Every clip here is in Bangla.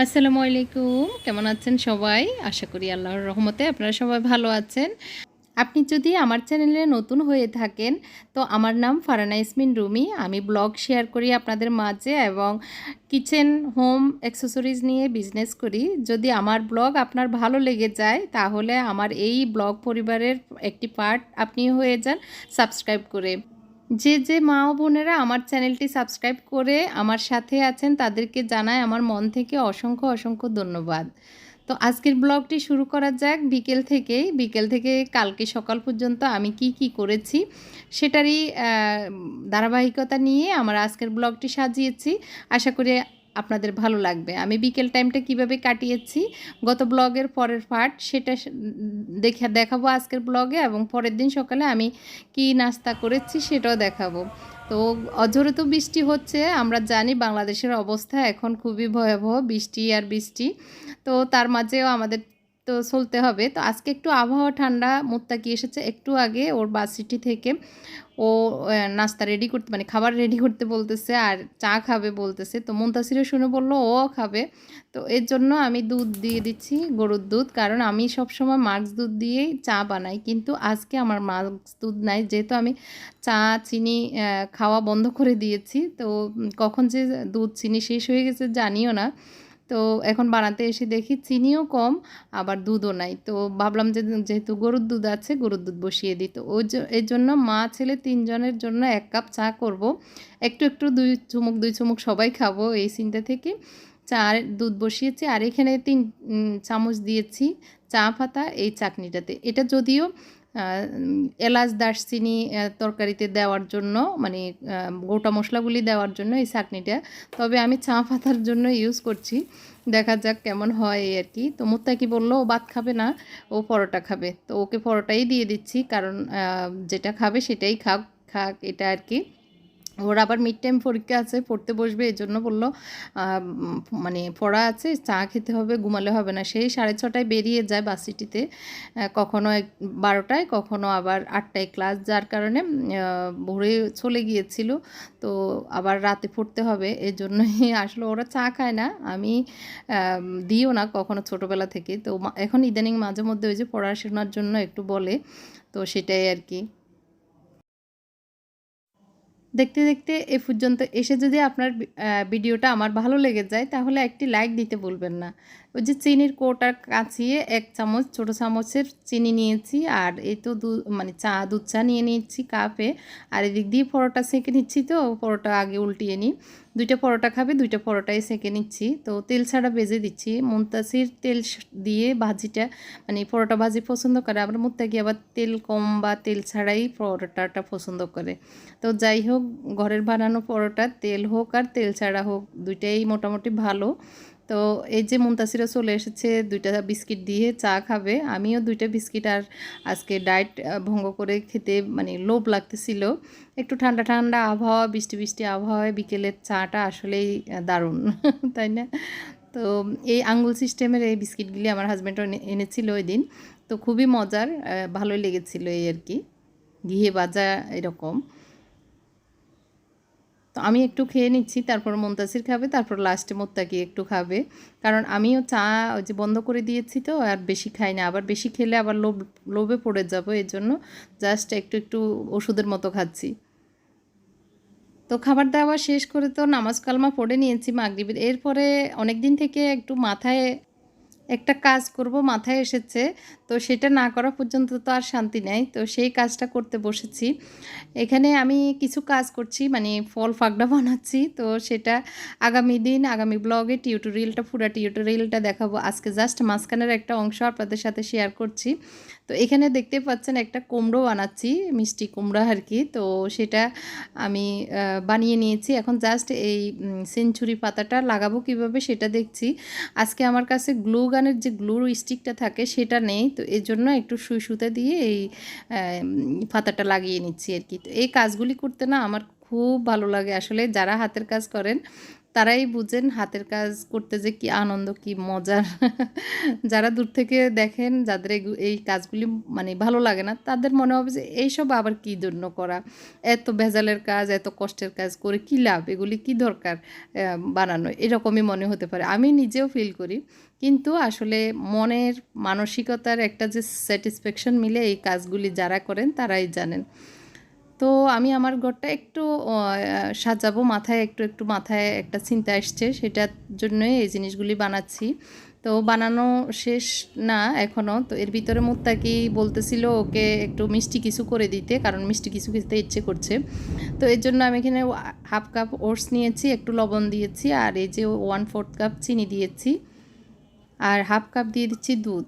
আসসালামু আলাইকুম। কেমন আছেন সবাই? আশা করি আল্লাহর রহমতে আপনারা সবাই ভালো আছেন। আপনি যদি আমার চ্যানেলে নতুন হয়ে থাকেন, তো আমার নাম ফারানা ইসমিন রুমি। আমি ব্লগ শেয়ার করি আপনাদের মাঝে এবং কিচেন, হোম, অ্যাক্সেসরিজ নিয়ে বিজনেস করি। যদি আমার ব্লগ আপনার ভালো লেগে যায়, তাহলে আমার এই ব্লগ পরিবারের একটি পার্ট আপনি হয়ে যান সাবস্ক্রাইব করে। যে যে মা ও বোনেরা আমার চ্যানেলটি সাবস্ক্রাইব করে আমার সাথে আছেন তাদেরকে জানাই আমার মন থেকে অসংখ্য অসংখ্য ধন্যবাদ। তো আজকের ব্লগটি শুরু করা যাক বিকেল থেকেই। বিকেল থেকে কালকে সকাল পর্যন্ত আমি কি কি করেছি সেটারই ধারাবাহিকতা নিয়ে আমার আজকের ব্লগটি সাজিয়েছি। আশা করি আপনাদের ভালো লাগবে। আমি বিকেল টাইমটা কীভাবে কাটিয়েছি, গত ব্লগের পরের পার্ট সেটা দেখে দেখাবো আজকের ব্লগে এবং পরের দিন সকালে আমি কি নাস্তা করেছি সেটাও দেখাবো। তো অঝরে তো বৃষ্টি হচ্ছে, আমরা জানি বাংলাদেশের অবস্থা এখন খুবই ভয়াবহ বৃষ্টি আর বৃষ্টি। তো তার মাঝেও আমাদের তো চলতে হবে। তো আজকে একটু আবহাওয়া ঠান্ডা, মুত্তাকি এসেছে একটু আগে, ওর বাসিটি থেকে। ও নাস্তা রেডি করতে মানে খাবার রেডি করতে বলতেছে আর চা খাবে বলতেছে। তো মুন্তাসিরও শুনে বলল, ও খাবে। তো এর জন্য আমি দুধ দিয়ে দিচ্ছি, গরুর দুধ। কারণ আমি সবসময় মাক্স দুধ দিয়েই চা বানাই। কিন্তু আজকে আমার মাক্স দুধ নাই। যেহেতু আমি চা, চিনি খাওয়া বন্ধ করে দিয়েছি, তো কখন যে দুধ, চিনি শেষ হয়ে গেছে জানিও না। তো এখন বানাতে এসে দেখি চিনিও কম, আবার দুধও নাই। তো ভাবলাম যে যেহেতু গরুর দুধ আছে, গরুর দুধ বসিয়ে দিই। তো ওই এর জন্য মা, ছেলে তিনজনের জন্য এক কাপ চা করব। একটু একটু দুই চুমুক দুই চুমুক সবাই খাব এই চিন্তা থেকে। চা দুধ বসিয়েছি আর এখানে তিন চামচ দিয়েছি চা পাতা এই চাটনিটাতে। এটা যদিও এলাচ দারচিনি তরকারিতে দেওয়ার জন্য মানে গোটা মশলাগুলি দেওয়ার জন্য এই চাটনিটা। তবে আমি চা পাতার জন্য ইউজ করছি। দেখা যাক কেমন হয় আর কি। তো কি বলল, ও ভাত খাবে না, ও পরোটা খাবে। তো ওকে পরোটাই দিয়ে দিচ্ছি, কারণ যেটা খাবে সেটাই খাক খাক এটা আর কি। ওর আবার মিড টাইম পরীক্ষা আছে, পড়তে বসবে এই জন্য বলল মানে পড়া আছে, চা খেতে হবে, ঘুমালে হবে না। সেই সাড়ে ছটায় বেরিয়ে যায় বাসিটিতে কখনো বারোটায়, কখনো আবার আটটায় ক্লাস যার কারণে ভোরে চলে গিয়েছিল, তো আবার রাতে পড়তে হবে এর জন্যই আসলে ওরা চা খায় না। আমি দিও না কখনো ছোটোবেলা থেকে। তো এখন ইদানিং মাঝে মধ্যে ওই যে পড়াশোনার জন্য একটু বলে, তো সেটাই আর কি। দেখতে দেখতে এ পর্যন্ত এসে যদি আপনার ভিডিওটা আমার ভালো লেগে যায়, তাহলে একটি লাইক দিতে বলবেন না। ওই যে চিনির কোটা কাছিয়ে এক চামচ, ছোট চামচের চিনি নিয়েছি, আর এই তো দু মানে চা, দুধ চা নিয়ে নিয়েছি কাপে। আর এদিক দিয়ে পরোটা সেঁকে নিচ্ছি তো, পরোটা আগে উল্টিয়ে নিই। দুইটা পরোটা খাবে, দুইটা পরোটাই সেঁকে নিচ্ছি। তো তেল ছাড়া ভেজে দিচ্ছি। মুন্তাসির তেল দিয়ে ভাজিটা মানে পরোটা ভাজি পছন্দ করে, আবার মুত্তাকি আবার তেল কম বা তেল ছাড়াই পরোটাটা পছন্দ করে। তো যাই হোক, ঘরের বানানো পরোটা তেল হোক আর তেল ছাড়া হোক, দুইটাই মোটামুটি ভালো। তো এই যে মুন্তাসিরও চলে এসেছে, দুইটা বিস্কিট দিয়ে চা খাবে। আমিও দুইটা বিস্কিট আর আজকে ডায়েট ভঙ্গ করে খেতে মানে লোভ লাগতেছিল। একটু ঠান্ডা ঠান্ডা আবহাওয়া, বৃষ্টি বৃষ্টি আবহাওয়ায় বিকেলের চাটা আসলেই দারুণ, তাই না? তো এই আঙ্গুল সিস্টেমের এই বিস্কিটগুলি আমার হাজব্যান্ডও এনেছিল ওই দিন। তো খুবই মজার ভালোই লেগেছিল এই আর কি। ঘিয়ে বাজা এরকম। তো আমি একটু খেয়ে নিচ্ছি, তারপর মন্তাসির খাবে, তারপর লাস্টে মোত্তাকি একটু খাবে। কারণ আমিও চা ওই যে বন্ধ করে দিয়েছি তো, আর বেশি খাই না। আবার বেশি খেলে আবার লোভ, লোভে পড়ে যাব এর জন্য জাস্ট একটু একটু ওষুধের মতো খাচ্ছি। তো খাবার দাবার শেষ করে তো নামাজ কালমা পড়ে নিয়েছি মাগরিবের। এরপরে অনেক দিন থেকে একটু মাথায় একটা কাজ করব, মাথায় এসেছে, তো সেটা না করা পর্যন্ত তো আর শান্তি নেই, তো সেই কাজটা করতে বসেছি। এখানে আমি কিছু কাজ করছি মানে ফল ফাগডা বানাচ্ছি, তো সেটা আগামী দিন, আগামী ব্লগে টিউটোরিয়ালটা, পুরো টিউটোরিয়ালটা দেখাবো। আজকে জাস্ট মাঝখানের একটা অংশ আপনাদের সাথে শেয়ার করছি। তো এখানে দেখতে পাচ্ছেন একটা কুমড়ো বানাচ্ছি, মিষ্টি কুমড়া আর কি। তো সেটা আমি বানিয়ে নিয়েছি। এখন জাস্ট এই সেঞ্চুরি পাতাটা লাগাবো কীভাবে সেটা দেখছি। আজকে আমার কাছে গ্লু গানের যে গ্লুর স্টিকটা থাকে সেটা নেই। তো এর জন্য একটু সুই সুতা দিয়ে এই পাতাটা লাগিয়ে নিচ্ছি আর কি। তো এই কাজগুলি করতে না আমার খুব ভালো লাগে। আসলে যারা হাতের কাজ করেন তারাই বুঝেন হাতের কাজ করতে যে কি আনন্দ, কি মজার। যারা দূর থেকে দেখেন, যাদের এই কাজগুলি মানে ভালো লাগে না, তাদের মনে হবে যে এইসব আবার কি জন্য করা? এত ভেজালের কাজ, এত কষ্টের কাজ করে কি লাভ? এগুলি কি দরকার বানানো? এরকমই মনে হতে পারে। আমি নিজেও ফিল করি। কিন্তু আসলে মনের মানসিকতার একটা যে স্যাটিসফ্যাকশন মিলে এই কাজগুলি যারা করেন, তারাই জানেন। তো আমি আমার ঘরটা একটু সাজাবো, মাথায় একটু একটু মাথায় একটা চিন্তা আসছে সেটার জন্যই এই জিনিসগুলি বানাচ্ছি। তো বানানো শেষ না এখনও তো এর ভিতরে মুত্তাকি বলতেছিল ওকে একটু মিষ্টি কিছু করে দিতে, কারণ মিষ্টি কিছু খেতে ইচ্ছে করছে। তো এর জন্য আমি এখানে হাফ কাপ ওটস নিয়েছি, একটু লবণ দিয়েছি, আর এই যে ওয়ান ফোর্থ কাপ চিনি দিয়েছি, আর হাফ কাপ দিয়ে দিচ্ছি দুধ।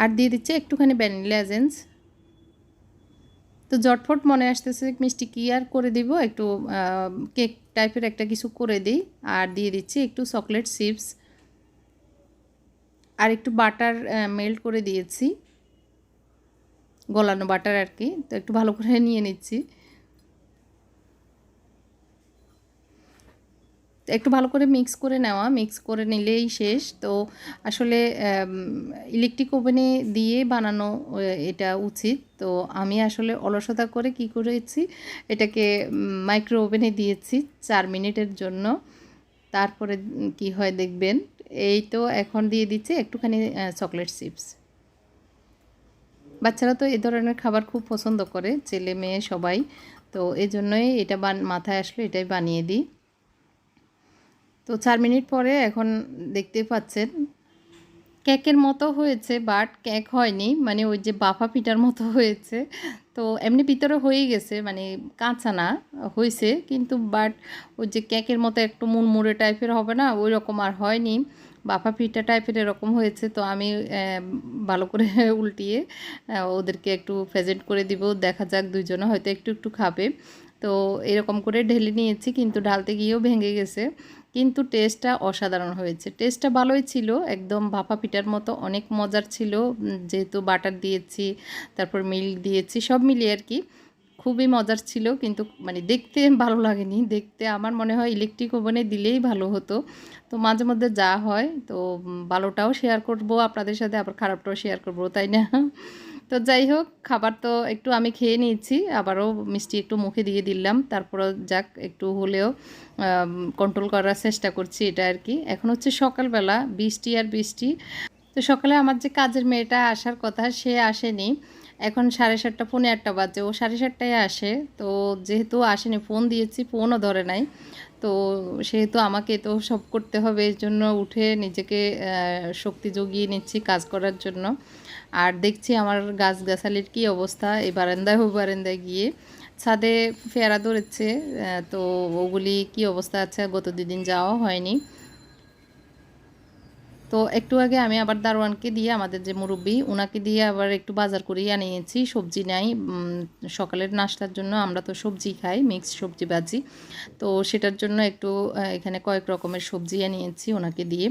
আর দিয়ে দিচ্ছি একটুখানি ভ্যানিলা এজেন্স তো জটফট মনে আসতেছে, মিষ্টি কি আর করে দিব? একটু কেক টাইপের একটা কিছু করে দিই। আর দিয়ে দিচ্ছি একটু চকলেট চিপস আর একটু বাটার মেল্ট করে দিয়েছি। গলানো বাটার আর কি, তো একটু ভালো করে নিয়ে নিচ্ছি। একটু ভালো করে মিক্স করে নেওয়া মিক্স করে নিলেই শেষ। তো আসলে ইলেকট্রিক ওভেনে দিয়ে বানানো এটা উচিত। তো আমি আসলে অলসতা করে কি করেছি, এটাকে মাইক্রো ওভেনে দিয়েছি চার মিনিটের জন্য। তারপরে কি হয় দেখবেন, এই তো এখন দিয়ে দিচ্ছে একটুখানি চকলেট চিপস বাচ্চারা তো এই ধরনের খাবার খুব পছন্দ করে, ছেলে মেয়ে সবাই। তো এই জন্যই এটা মাথায় আসলো এটাই বানিয়ে দিই। তো চার মিনিট পরে এখন দেখতে পাচ্ছেন। কেকের মতো হয়েছে বাট কেক হয়নি মানে ওই যে বাফা পিঠার মতো হয়েছে। তো এমনি ভিতরে হয়ে গেছে মানে কাঁচা না, হয়েছে, কিন্তু বাট ওই যে কেকের মতো একটু মুড়মুড়ে টাইপের হবে না ওই রকম আর হয়নি। বাফা পিঠা টাইপের এরকম হয়েছে, তো আমি ভালো করে উল্টিয়ে ওদেরকে একটু প্রেজেন্ট করে দিব, দেখা যাক দুজনে হয়তো একটু একটু খাবে। তো এরকম করে ঢেলে নিয়েছি, কিন্তু ঢালতে গিয়েও ভেঙে গেছে। কিন্তু টেস্টটা অসাধারণ হয়েছে। টেস্টটা ভালোই ছিল, একদম ভাপা পিঠার মতো অনেক মজার ছিল। যেহেতু বাটার দিয়েছি, তারপর মিল্ক দিয়েছি, সব মিলিয়ে আর কি খুবই মজার ছিল। কিন্তু মানে দেখতে ভালো লাগেনি। দেখতে আমার মনে হয় ইলেকট্রিক ওভেনে দিলেই ভালো হতো। তো মাঝে মধ্যে যা হয়, তো ভালোটাও শেয়ার করব, আপনাদের সাথে আবার খারাপটাও শেয়ার করব, তাই না? তো যাই হোক, খাবার তো একটু আমি খেয়ে নিয়েছি, আবারও মিষ্টি একটু মুখে দিয়ে দিলাম, তারপরও যাক একটু হলেও কন্ট্রোল করার চেষ্টা করছি এটা আর কি। এখন হচ্ছে সকালবেলা, বৃষ্টি আর বৃষ্টি। তো সকালে আমার যে কাজের মেয়েটা আসার কথা, সে আসেনি। এখন সাড়ে সাতটা, পৌনে আটটা বাজে, ও সাড়ে সাতটায় আসে। তো যেহেতু আসেনি, ফোন দিয়েছি, ফোনও ধরে নাই। তো সেহেতু আমাকে তো সব করতে হবে, এর জন্য উঠে নিজেকে শক্তি জুগিয়ে নিচ্ছি কাজ করার জন্য। আর দেখছি আমার গাছগাছালির কী অবস্থা। এই বারান্দায়, ও বারান্দায় গিয়ে ছাদে পেয়ারা ধরেছে তো ওগুলি কি অবস্থা? আছে গত দুদিন যাওয়া হয়নি। তো একটু আগে আমি আবার দারোয়ানকে দিয়ে, আমাদের যে মুরব্বি ওনাকে দিয়ে আবার একটু বাজার করিয়ে আনিয়েছি। সবজি নাই সকালের নাস্তার জন্য আমরা তো সবজি খাই মিক্স সবজি ভাজি। তো সেটার জন্য একটু এখানে কয়েক রকমের সবজি আনিয়েছি ওনাকে দিয়ে।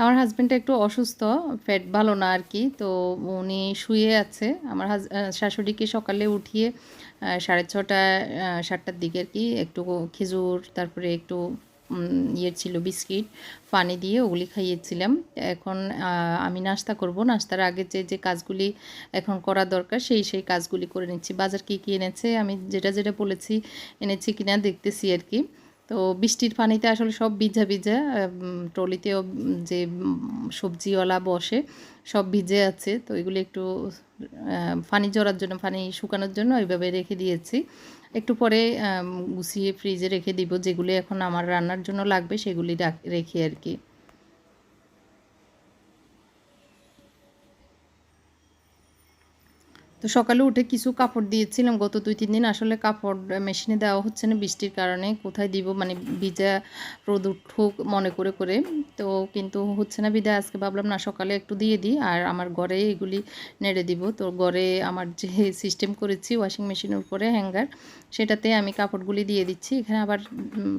আমার হাজব্যান্ডটা একটু অসুস্থ ফ্যাট ভালো না আর কি তো উনি শুয়ে আছে। আমার হাজ শাশুড়িকে সকালে উঠিয়ে সাড়ে ছটা সাতটার দিকে আর কি একটু খেজুর, তারপরে একটু ইয়ে ছিল বিস্কিট, পানি দিয়ে ওগুলি খাইয়েছিলাম। এখন আমি নাস্তা করব। নাস্তার আগে যে যে কাজগুলি এখন করা দরকার, সেই সেই কাজগুলি করে নিচ্ছি। বাজার কী কী এনেছে? আমি যেটা যেটা বলেছি, এনেছি কিনা দেখতেছি আর কি তো বৃষ্টির পানিতে আসলে সব ভিজা ভিজা ট্রলিতেও যে সবজিওয়ালা বসে সব ভিজে আছে। তো এগুলি একটু পানি জড়ার জন্য, পানি শুকানোর জন্য ওইভাবে রেখে দিয়েছি। একটু পরে গুছিয়ে ফ্রিজে রেখে দিব। যেগুলি এখন আমার রান্নার জন্য লাগবে সেগুলি রাখ- আর কি। তো সকালে উঠে কিছু কাপড় দিয়েছিলাম গত দুই, তিন দিন। আসলে কাপড় মেশিনে দেওয়া হচ্ছে না বৃষ্টির কারণে। কোথায় দিব? মানে ভিজা রোদ উঠুক মনে করে করে। তো কিন্তু হচ্ছে না বিদায়। আজকে ভাবলাম, না, সকালে একটু দিয়ে দিই আর আমার ঘরে এগুলি নেড়ে দিব। তো ঘরে আমার যে সিস্টেম করেছি ওয়াশিং মেশিনের উপরে হ্যাঙ্গার সেটাতে আমি কাপড়গুলি দিয়ে দিচ্ছি। এখানে আবার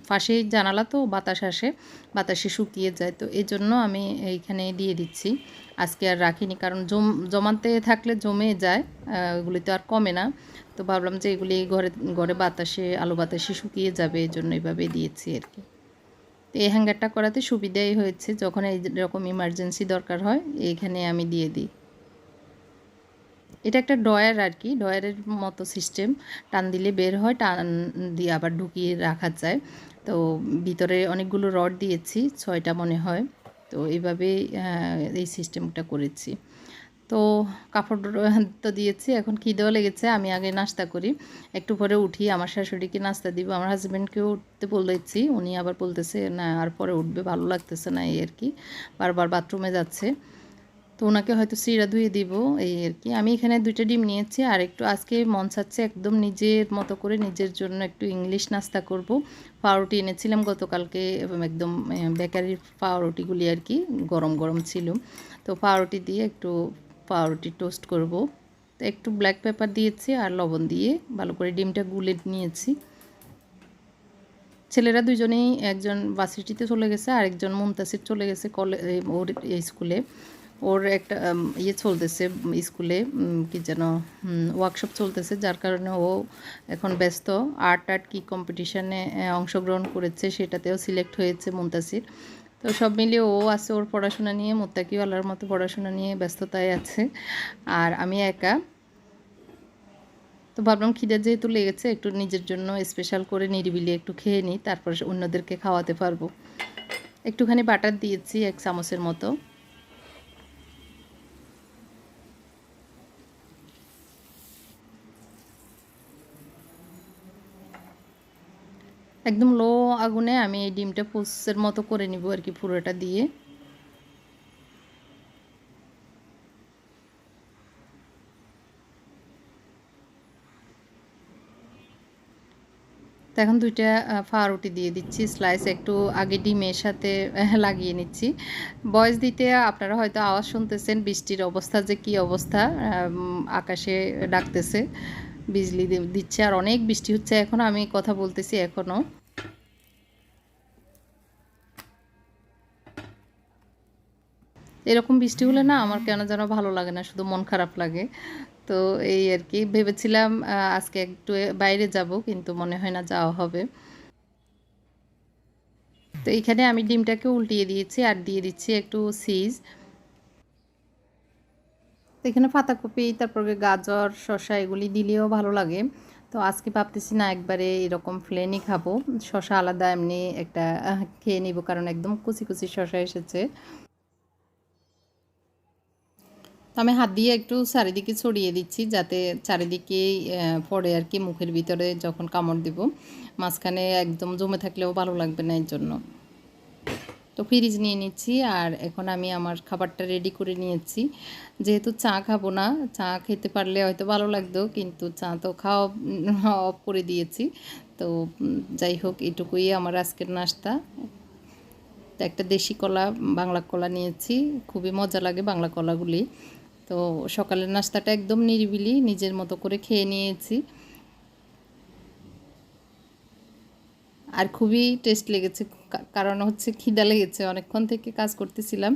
পাশেই জানালা তো বাতাস আসে, বাতাসে শুকিয়ে যায়। তো এই জন্য আমি এইখানে দিয়ে দিচ্ছি। আজকে আর রাখিনি, কারণ জম, জমাতে থাকলে জমে যায় ওগুলি তো আর কমে না। তো ভাবলাম যে এগুলি ঘরে ঘরে বাতাসে, আলো বাতাসে শুকিয়ে যাবে এই জন্য এইভাবে দিয়েছি আর কি। তো এই হ্যাঙ্গারটা করাতে সুবিধাই হয়েছে, যখন এই রকম ইমার্জেন্সি দরকার হয় এইখানে আমি দিয়ে দিই। এটা একটা ডয়ার আর কি ডয়ারের মতো সিস্টেম। টান দিলে বের হয়, টান দিয়ে আবার ঢুকিয়ে রাখা যায়। তো ভিতরে অনেকগুলো রড দিয়েছি, ছয়টা মনে হয়। তো এইভাবেই এই সিস্টেমটা করেছি। তো কাপড় তো দিয়েছি। এখন খিদেও লেগেছে। আমি আগে নাস্তা করি। একটু পরে উঠি। আমার শাশুড়িকে নাস্তা দিব। আমার হাজব্যান্ডকেও উঠতে বলেছি। উনি আবার বলতেছে, না, আর পরে উঠবে। ভালো লাগতেছে না, এই আর কি। বারবার বাথরুমে যাচ্ছে। তো ওনাকে হয়তো সিরা ধুয়ে দিব, এই আর কি। আমি এখানে দুইটা ডিম নিয়েছি আর একটু আজকে মন চাচ্ছে একদম নিজের মতো করে নিজের জন্য একটু ইংলিশ নাস্তা করব। পাউরুটি এনেছিলাম গতকালকে একদম বেকারির পাউরুটিগুলি আর কি, গরম গরম ছিল। তো পাউরুটি দিয়ে একটু পাউরুটি টোস্ট করব। তো একটু ব্ল্যাক পেপার দিয়েছি আর লবণ দিয়ে ভালো করে ডিমটা গুলে নিয়েছি। ছেলেরা দুজনেই, একজন বাসিটিতে চলে গেছে আর একজন মুমতাসির চলে গেছে কলে ওর স্কুলে। ওর একটা ইয়ে চলতেছে স্কুলে কি যেন ওয়ার্কশপ চলতেছে, যার কারণে ও এখন ব্যস্ত। আর্ট আর্ট কি কম্পিটিশানে অংশগ্রহণ করেছে, সেটাতেও সিলেক্ট হয়েছে মুমতাসির তো সব মিলিয়ে ও আছে ওর পড়াশোনা নিয়ে মোত্তাকিও আল্লাহর মতো পড়াশোনা নিয়ে ব্যস্ততায় আছে, আর আমি একা। তো ভাবলাম খিদে যেহেতু লেগেছে, একটু নিজের জন্য স্পেশাল করে নিরিবিলি একটু খেয়ে নিই, তারপর অন্যদেরকে খাওয়াতে পারব। একটুখানি বাটার দিয়েছি, এক চামচের মতো। একদম লো আগুনে আমি এই ডিমটা পোসের মতো করে নিব আর কি পুরোটা দিয়ে। এখন দুইটা ফারুটি দিয়ে দিচ্ছি, স্লাইস একটু আগে ডিমের সাথে লাগিয়ে নিচ্ছি। বয়স দিতে আপনারা হয়তো আওয়াজ শুনতেছেন, বৃষ্টির অবস্থা যে কি অবস্থা আকাশে ডাকতেছে। বিজলি দিচ্ছে আর অনেক বৃষ্টি হচ্ছে এখনও আমি কথা বলতেছি এখনও এরকম বৃষ্টি হলে না আমার কেন যেন ভালো লাগে না, শুধু মন খারাপ লাগে। তো এই আর কি, ভেবেছিলাম আজকে একটু বাইরে যাব, কিন্তু মনে হয় না যাওয়া হবে। তো এখানে আমি ডিমটাকে উল্টিয়ে দিয়েছি আর দিয়ে দিচ্ছি একটু সিজ। তো এখানে পাতাকপি তারপরে গাজর, শসা এগুলি দিলেও ভালো লাগে। তো আজকে ভাবতেছি না একবারে এরকম প্লেনই খাব। শসা আলাদা এমনি একটা খেয়ে নিব কারণ একদম কুচি কুচি শসা এসেছে। তো আমি হাত দিয়ে একটু চারিদিকে ছড়িয়ে দিচ্ছি যাতে চারিদিকে পড়ে আর কি মুখের ভিতরে যখন কামড় দিব। মাঝখানে একদম জমে থাকলেও ভালো লাগবে না এর জন্য। তো ফ্রিজ নিয়ে নিচ্ছি আর এখন আমি আমার খাবারটা রেডি করে নিয়েছি। যেহেতু চা খাব না, চা খেতে পারলে হয়তো ভালো লাগতো, কিন্তু চা তো খাওয়া অফ করে দিয়েছি। তো যাই হোক, এটুকুই আমার আজকের নাস্তা। একটা দেশি কলা, বাংলা কলা নিয়েছি। খুবই মজা লাগে বাংলা কলাগুলি। তো সকালের নাস্তাটা একদম নিরিবিলি, নিজের মতো করে খেয়ে নিয়েছি। আর খুবই টেস্ট লেগেছে কারণ হচ্ছে খিদা লেগেছে, অনেকক্ষণ থেকে কাজ করতেছিলাম।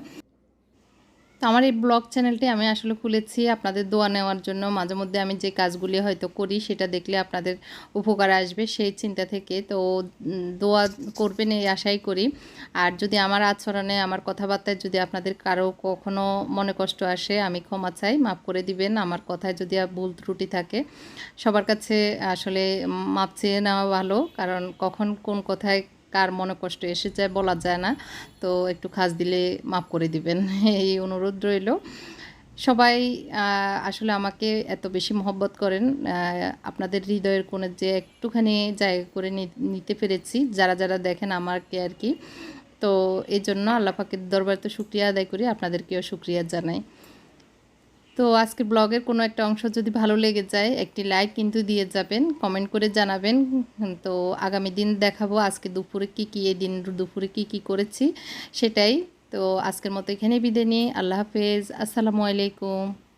তো আমার এই ব্লগ চ্যানেলটি আমি আসলে খুলেছি আপনাদের দোয়া নেওয়ার জন্য। মাঝে মধ্যে আমি যে কাজগুলি হয়তো করি সেটা দেখলে আপনাদের উপকার আসবে সেই চিন্তা থেকে। তো দোয়া করবেন এই আশাই করি। আর যদি আমার আচরণে, আমার কথাবার্তায় যদি আপনাদের কারও কখনো মনে কষ্ট আসে, আমি ক্ষমা চাই, মাফ করে দিবেন। আমার কথায় যদি ভুল ত্রুটি থাকে, সবার কাছে আসলে মাপ চেয়ে নেওয়া ভালো। কারণ কখন কোন কথায় কার মনে কষ্ট এসে যায় বলা যায় না। তো একটু খাস দিলে মাফ করে দিবেন। এই অনুরোধ রইল। সবাই আসলে আমাকে এত বেশি মহব্বত করেন। আপনাদের হৃদয়ের কোণে যে একটুখানি জায়গা করে নিতে পেরেছি, যারা যারা দেখেন আমাকে আর কি। তো এই জন্য আল্লাহ পাকের দরবার তো শুক্রিয়া আদায় করি, আপনাদেরকেও শুক্রিয়া জানাই। তো আজকের ব্লগের কোনো একটা অংশ যদি ভালো লেগে যায়, একটি লাইক কিন্তু দিয়ে যাবেন কমেন্ট করে জানাবেন। তো আগামী দিন দেখাবো আজকে দুপুরে কি কী দিন দুপুরে কি কি করেছি, সেটাই। তো আজকের মতো এখানে বিদে নিই। আল্লাহ হাফেজ। আসসালামু আলাইকুম।